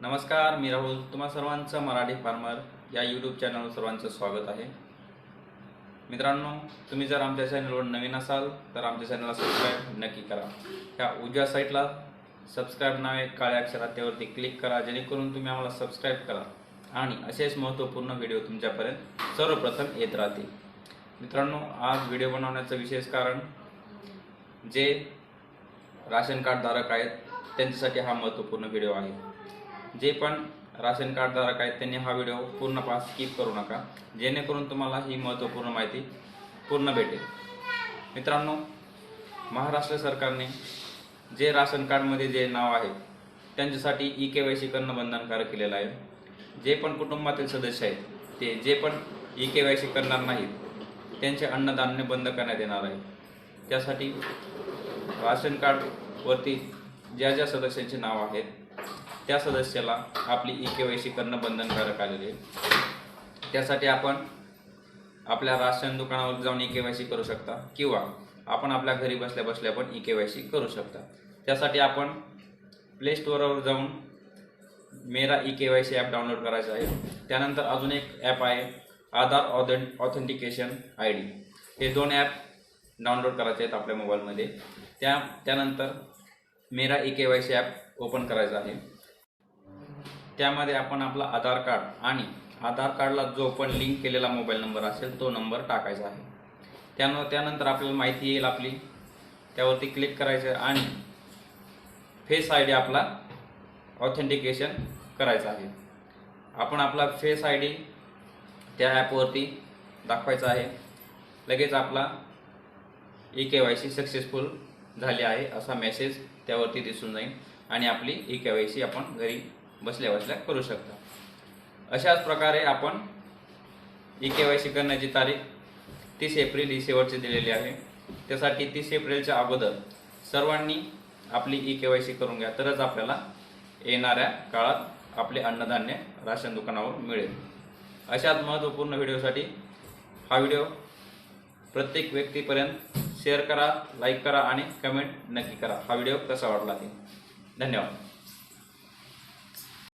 नमस्कार मी राहुल. तुम्हा सर्वांचं मराठी फार्मर या यूट्यूब चॅनलवर सर्वांचं स्वागत आहे. मित्रांनो तुम्ही जर आमच्या चॅनलवर नवीन असाल तर आमच्या चॅनलला सबस्क्राईब नक्की करा. ह्या उजव्या साईटला सबस्क्राईब नावे काळ्या अक्षरात त्यावरती क्लिक करा जेणेकरून तुम्ही आम्हाला सबस्क्राईब करा. आणि असेच महत्त्वपूर्ण व्हिडिओ तुमच्यापर्यंत सर्वप्रथम येत राहतील. मित्रांनो आज व्हिडिओ बनवण्याचं विशेष कारण जे राशन कार्डधारक आहेत त्यांच्यासाठी हा महत्त्वपूर्ण व्हिडिओ आहे. जे पण राशन कार्डधारक आहेत त्यांनी हा व्हिडिओ पूर्ण पास स्किप करू नका. जेणेकरून तुम्हाला ही महत्त्वपूर्ण माहिती पूर्ण भेटेल. मित्रांनो महाराष्ट्र सरकारने जे राशन कार्डमध्ये जे नाव आहे त्यांच्यासाठी ई के वाय सी करणं बंधनकारक केलेलं आहे. जे पण कुटुंबातील सदस्य आहेत ते जे पण ई के वाय सी करणार नाहीत त्यांचे अन्नधान्य बंद करण्यात येणार आहे. त्यासाठी राशन कार्डवरती ज्या ज्या सदस्यांचे नाव आहेत त्या सदस्याला आपली ई के वाय सी करणं बंधनकारक आलेले आहे. त्यासाठी आपण आपल्या राशन दुकानावर जाऊन ई के वाय सी करू शकता किंवा आपण आपल्या घरी बसल्या बसल्या पण ई के वाय सी करू शकता. त्यासाठी आपण प्ले स्टोअरवर जाऊन मेरा E K Y C app download करायचं आहे. त्यानंतर अजून एक ॲप आहे आधार ऑथें ऑथेंटिकेशन आय डी हे दोन ॲप डाउनलोड करायचे आहेत आपल्या मोबाईलमध्ये त्या त्यानंतर मेरा E K Y C app open करायचं आहे. त्यामध्ये आपण आपला आधार कार्ड आणि आधार कार्डला जो पण लिंक केलेला मोबाईल नंबर असेल तो नंबर टाकायचा आहे. त्यानं त्यानंतर आपल्याला माहिती येईल आपली. त्यावरती क्लिक करायचं आणि फेस आय डी आपला ऑथेंटिकेशन करायचं आहे. आपण आपला फेस आय डी त्या ॲपवरती दाखवायचा आहे. लगेच आपला E K Y C successful झाली आहे असा मेसेज त्यावरती दिसून जाईल आणि आपली ई के वाय सी आपण घरी बसल्या बसल्या करू शकता. अशाच प्रकारे आपण ई के वाय सी करण्याची तारीख तीस एप्रिल ही शेवटची दिलेली आहे. त्यासाठी तीस एप्रिलच्या अगोदर सर्वांनी आपली ई के वाय सी करून घ्या तरच आपल्याला येणाऱ्या काळात आपले अन्नधान्य राशन दुकानावर मिळेल. अशाच महत्त्वपूर्ण व्हिडिओसाठी हा व्हिडिओ प्रत्येक व्यक्तीपर्यंत शेअर करा लाईक करा आणि कमेंट नक्की करा. हा व्हिडिओ कसा वाटला ते धन्यवाद.